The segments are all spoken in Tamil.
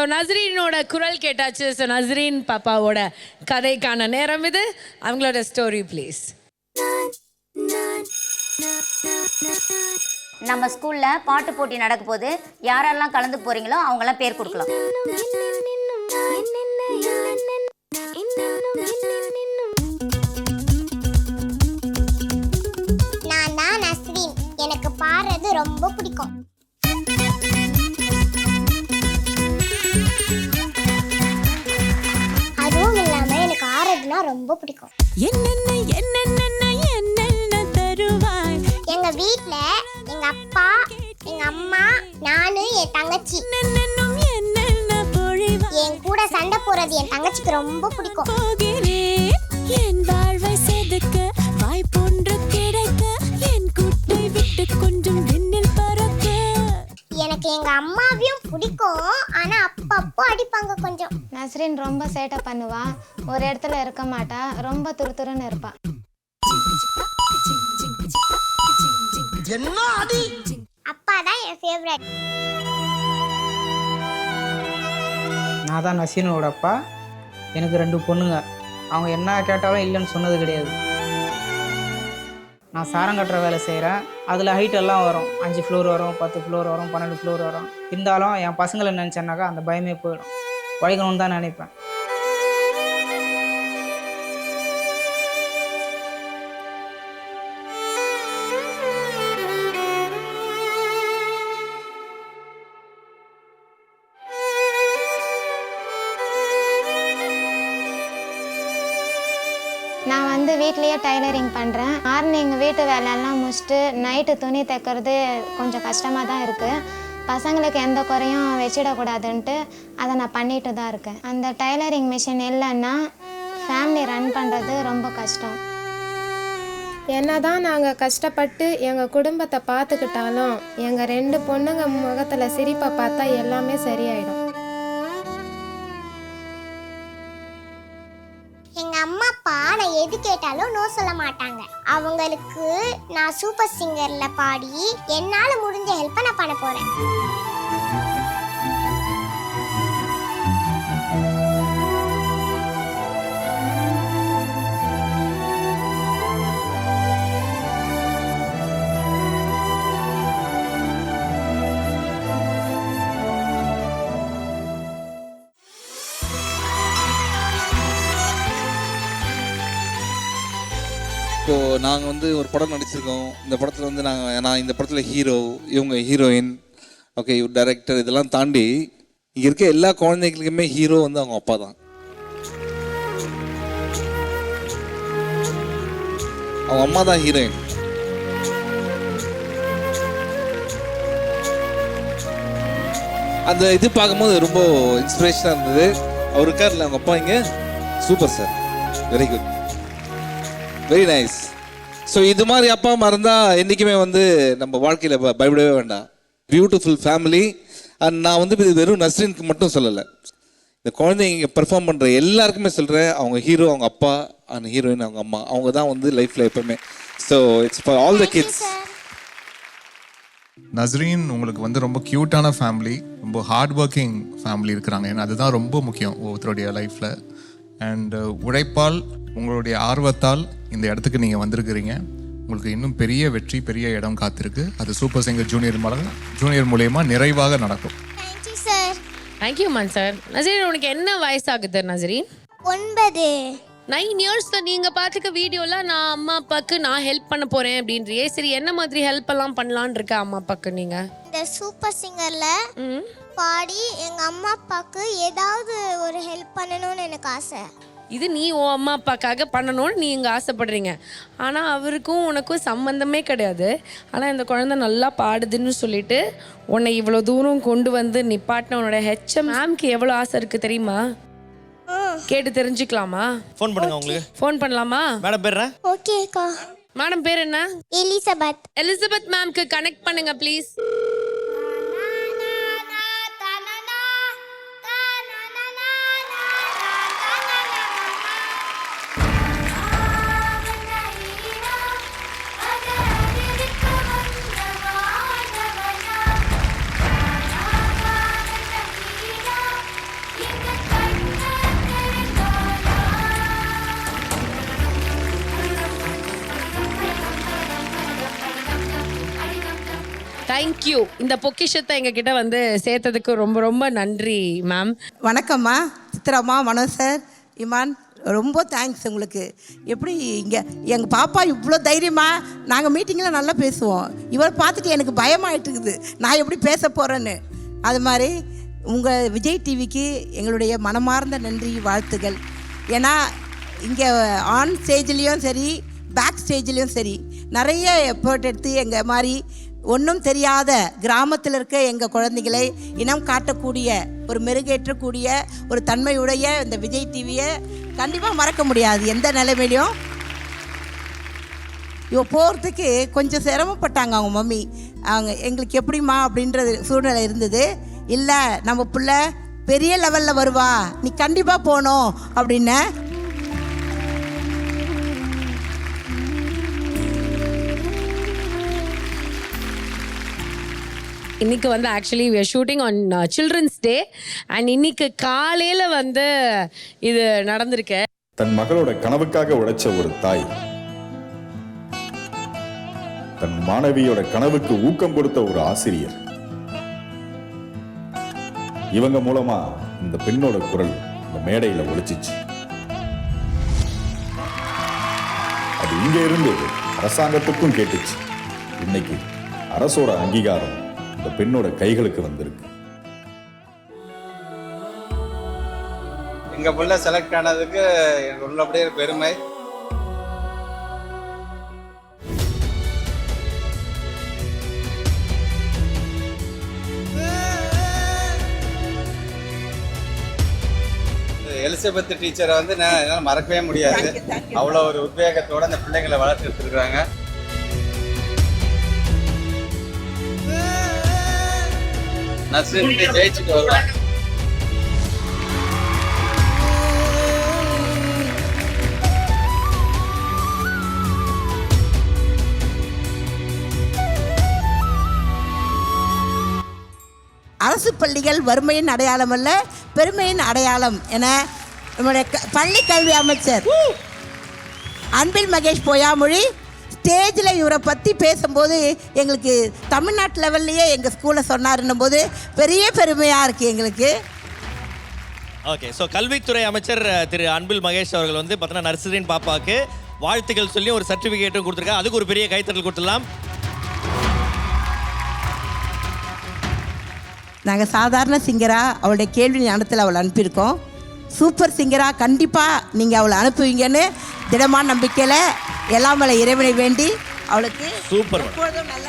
ஸோ நஸ்ரீனோட குரல் கேட்டாச்சு. ஸோ நஸ்ரீன் பாப்பாவோட கதைக்கான நேரம் இது. அவங்களோட ஸ்டோரி ப்ளீஸ் நம்ம ஸ்கூல்ல பாட்டு போட்டி நடக்க போது யாரெல்லாம் கலந்து போறீங்களோ அவங்கெல்லாம் பேர் கொடுக்கலாம். நான் தான் நஸ்ரீன் எனக்கு பாடுறது ரொம்ப பிடிக்கும். ஆடுறதுனா ரொம்ப பிடிக்கும். என்னென்ன என்னென்ன என்னென்ன தருவாய்? எங்க வீட்ல எங்க அப்பா எங்க அம்மா நானு என் தங்கச்சி. என்னென்னும் என்னென்ன பொழிவாய்? என் கூட சண்டை போறது என் தங்கச்சிக்கு ரொம்ப பிடிக்கும். போகிறேன். நஸ்ரின் ரொம்ப சேட்டை பண்ணுவா. ஒரு இடத்துல இருக்க மாட்டா. ரொம்ப துருதுருன்னு இருப்பா. அப்பா தான் என் ஃபேவரட் நான் தான் நசீனோட அப்பா. எனக்கு ரெண்டு பொண்ணுங்க. அவங்க என்ன கேட்டாலும் இல்லைன்னு சொன்னது கிடையாது. நான் சாரம் கட்டுற வேலை செய்கிறேன் அதில் ஹைட் எல்லாம் வரும். அஞ்சு ஃப்ளோர் வரும் பத்து ஃப்ளோர் வரும் பன்னெண்டு ஃப்ளோர் வரும். இருந்தாலும் என் பசங்களை நினச்சேன்னாக்கா அந்த பயமே போயிடும். உழைக்கணும்னு தான் நினைப்பேன். நான் வந்து வீட்லேயே டைலரிங் பண்ணுறேன் மார்னிங் வீட்டு வேலையெல்லாம் முடிச்சுட்டு நைட்டு துணி தைக்கிறது கொஞ்சம் கஷ்டமாக தான் இருக்குது பசங்களுக்கு எந்த குறையும் வச்சிடக்கூடாதுன்ட்டு அதை நான் பண்ணிட்டு தான் இருக்கேன். அந்த டைலரிங் மிஷின் இல்லைன்னா ஃபேமிலி ரன் பண்ணுறது ரொம்ப கஷ்டம். என்னதான் நாங்கள் கஷ்டப்பட்டு எங்கள் குடும்பத்தை பார்த்துக்கிட்டாலும் எங்கள் ரெண்டு பொண்ணுங்க முகத்தில் சிரிப்பை பார்த்தா எல்லாமே சரியாயிடும். அம்மா அப்பா நான் எது கேட்டாலும் நோ சொல்ல மாட்டாங்க. அவங்களுக்கு நான் சூப்பர் சிங்கர்ல பாடி என்னால முடிஞ்ச ஹெல்ப்பை நான் பண்ண போறேன். இப்போது நாங்கள் வந்து ஒரு படம் நடிச்சிருக்கோம். இந்த படத்தில் வந்து நாங்கள் நான் இந்த படத்தில் ஹீரோ இவங்க ஹீரோயின் ஓகே இவர் டைரக்டர் இதெல்லாம் தாண்டி இங்கே இருக்க எல்லா குழந்தைகளுக்குமே ஹீரோ வந்து அவங்க அப்பா தான். அவங்க அம்மா தான் ஹீரோயின் அந்த இது பார்க்கும்போது ரொம்ப இன்ஸ்பிரேஷனாக இருந்தது. அவர் இருக்கார்ல அவங்க அப்பா இங்கே? Super sir very good very nice so இது மாதிரி அப்பா அம்மா இருந்தால் என்றைக்குமே வந்து நம்ம வாழ்க்கையில் பயப்படவே வேண்டாம். பியூட்டிஃபுல் ஃபேமிலி அண்ட் நான் வந்து இது வெறும் நஸ்ரினுக்கு மட்டும் சொல்லலை. இந்த குழந்தைங்க பெர்ஃபார்ம் பண்ணுற எல்லாருக்குமே சொல்கிறேன் அவங்க ஹீரோ அவங்க அப்பா அண்ட் ஹீரோயின் அவங்க அம்மா. அவங்க தான் வந்து லைஃப்பில் எப்பவுமே. So it's for all the kids Nasreen உங்களுக்கு வந்து ரொம்ப க்யூட்டான ஃபேமிலி ரொம்ப ஹார்ட் ஒர்க்கிங் ஃபேமிலி இருக்கிறாங்க. ஏன்னா அதுதான் ரொம்ப முக்கியம் ஒவ்வொருத்தருடைய லைஃப்பில் அண்ட் உழைப்பால் உங்களுடைய ஆர்வத்தால் இந்த இடத்துக்கு நீங்கள் வந்திருக்கிறீங்க. உங்களுக்கு இன்னும் பெரிய வெற்றி பெரிய இடம் காத்திருக்கு. அது சூப்பர் சிங்கர் ஜூனியர் மூலம் ஜூனியர் மூலயமா நிறைவாக நடக்கும். தேங்க்யூ மன் சார் நசரீன் உனக்கு என்ன வயசாகுது நசரீன் ஒன்பது. நைன் இயர்ஸ்ல நீங்க பாத்துக்க வீடியோல நான் அம்மா அப்பாக்கு நான் ஹெல்ப் பண்ண போறேன் அப்படின்றியே. சரி என்ன மாதிரி ஹெல்ப் எல்லாம் பண்ணலாம்னு இருக்க அம்மா அப்பாக்கு நீங்க? இந்த சூப்பர் சிங்கர்ல ம். பாடி எங்க அம்மா அப்பாவுக்கு ஏதாவது ஒரு ஹெல்ப் பண்ணணும்னு எனக்கு ஆசை. இது நீ உன் அம்மா அப்பாக்காக பண்ணணும்னு நீ இங்கே ஆசைப்படுறீங்க. ஆனால் அவருக்கும் உனக்கும் சம்மந்தமே கிடையாது. ஆனால் இந்த குழந்தை நல்லா பாடுதுன்னு சொல்லிட்டு உன்னை இவ்வளோ தூரம் கொண்டு வந்து நிப்பாட்டின உன்னோட ஹெச்எம் மேம்க்கு எவ்வளோ ஆசை இருக்குது தெரியுமா? கேட்டு தெரிஞ்சுக்கலாமா? ஃபோன் பண்ணுங்க உங்களுக்கு. ஃபோன் பண்ணலாமா? மேடம் பேர் என்ன? ஓகேக்கா மேடம் பேர் என்ன? எலிசபெத் எலிசபெத் மேம்க்கு கனெக்ட் பண்ணுங்க ப்ளீஸ் தேங்க்யூ இந்த பொக்கிஷத்தை எங்ககிட்ட வந்து சேர்த்ததுக்கு ரொம்ப ரொம்ப நன்றி மேம் வணக்கம்மா. சித்ராமா மனோ சார் இமான் ரொம்ப தேங்க்ஸ் உங்களுக்கு. எப்படி இங்கே எங்கள் பாப்பா இவ்வளோ தைரியமாக நாங்கள் மீட்டிங்கில் நல்லா பேசுவோம். இவரை பார்த்துட்டு எனக்கு பயமாயிட்டு இருக்குது நான் எப்படி பேச போகிறேன்னு அது மாதிரி உங்கள் விஜய் டிவிக்கு எங்களுடைய மனமார்ந்த நன்றி வாழ்த்துகள். ஏன்னா இங்கே ஆன் ஸ்டேஜ்லேயும் சரி பேக் ஸ்டேஜ்லேயும் சரி நிறைய எஃபர்ட் எடுத்து எங்கள் மாதிரி ஒன்றும் தெரியாத கிராமத்தில் இருக்க எங்கள் குழந்தைகளை இனம் காட்டக்கூடிய ஒரு மெருகேற்றக்கூடிய ஒரு தன்மையுடைய இந்த விஜய் டிவியை கண்டிப்பாக மறக்க முடியாது. எந்த நிலைமையிலையும்? இவ போகிறதுக்கு கொஞ்சம் சிரமப்பட்டாங்க அவங்க மம்மி. அவங்க எங்களுக்கு எப்படிம்மா அப்படின்றது சூழ்நிலை இருந்தது. இல்லை நம்ம பிள்ளை பெரிய லெவலில் வருவா. நீ கண்டிப்பாக போகணும் அப்படின்னு இன்னைக்கு வந்து actually we shooting on children's day and இன்னைக்கு காலையில் வந்து இது நடந்திருக்கு. தன் மகளோட கனவுக்காக உழைச்ச ஒரு தாய். தன் மாணவியோட கனவுக்கு ஊக்கம் கொடுத்த ஒரு ஆசிரியர். இவங்க மூலமா இந்த பெண்ணோட குரல் இந்த மேடையில ஒழிச்சிச்சு அது இங்க இருந்து அரசாங்கத்துக்கும் கேட்டுச்சு. இன்னைக்கு அரசோட அங்கீகாரம் இந்த பெண்ணோட கைகளுக்கு வந்திருக்கு. எங்க புள்ள செலக்ட் ஆனதுக்கு எனக்கு உள்ளபடியே பெருமை. எலிசபெத் டீச்சரை வந்து நான் என்னால் மறக்கவே முடியாது. அவ்வளோ ஒரு உத்வேகத்தோட அந்த பிள்ளைங்களை வளர்த்து எடுத்துருக்காங்க நஸ்ரின் ஜெயிச்சுட்டு வருவேன் அரசு பள்ளிகள் வறுமையின் அடையாளம் அல்ல பெருமையின் அடையாளம் என நம்முடைய க- பள்ளி கல்வி அமைச்சர் அன்பில் மகேஷ் பொய்யாமொழி ஸ்டேஜில் இவரை பற்றி பேசும்போது எங்களுக்கு தமிழ்நாட்டு லெவல்லையே எங்கள் ஸ்கூலில் சொன்னாருன்னும் போது பெரிய பெருமையாக இருக்குது எங்களுக்கு. ஓகே ஸோ கல்வித்துறை அமைச்சர் திரு அன்பில் மகேஷ் அவர்கள் வந்து பார்த்தீங்கன்னா நர்சரின் பாப்பாவுக்கு வாழ்த்துக்கள் சொல்லி ஒரு சர்டிஃபிகேட்டும் கொடுத்துருக்காங்க. அதுக்கு ஒரு பெரிய கைத்தட்டல் கொடுத்துடலாம். நாங்கள் சாதாரண சிங்கராக அவளுடைய கேள்வி ஞானத்தில் அவளை அனுப்பியிருக்கோம். சூப்பர் சிங்கராக கண்டிப்பாக நீங்கள் அவளை அனுப்புவீங்கன்னு திடமான நம்பிக்கையில் எல்லாம் வல்ல இறைவனை வேண்டி அவளுக்கு சூப்பர். எப்பொழுதும் நல்ல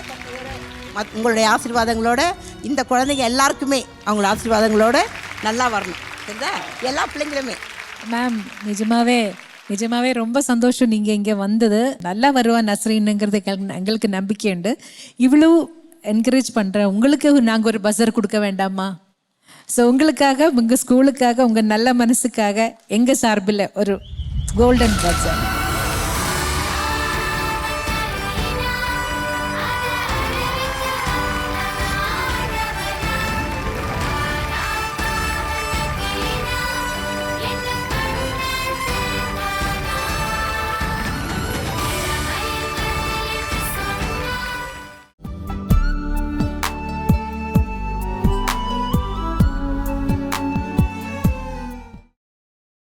மத்- உங்களுடைய ஆசீர்வாதங்களோட இந்த குழந்தைங்க எல்லாருக்குமே அவங்களோட ஆசீர்வாதங்களோட நல்லா வரணும். சரிதா? எல்லா பிள்ளைங்களுமே. மேம் நிஜமாவே நிஜமாவே ரொம்ப சந்தோஷம் நீங்கள் இங்கே வந்தது. நல்லா வருவா நஸ்ரீனுங்கிறது எங்களுக்கு- எங்களுக்கு நம்பிக்கை உண்டு. இவ்வளோ என்கரேஜ் பண்ணுற உங்களுக்கு நாங்கள் ஒரு பஸ்ஸர் கொடுக்க வேண்டாமா? ஸோ உங்களுக்காக உங்கள் ஸ்கூலுக்காக உங்கள் நல்ல மனசுக்காக எங்கள் சார்பில் ஒரு கோல்டன் பஸ்ஸர்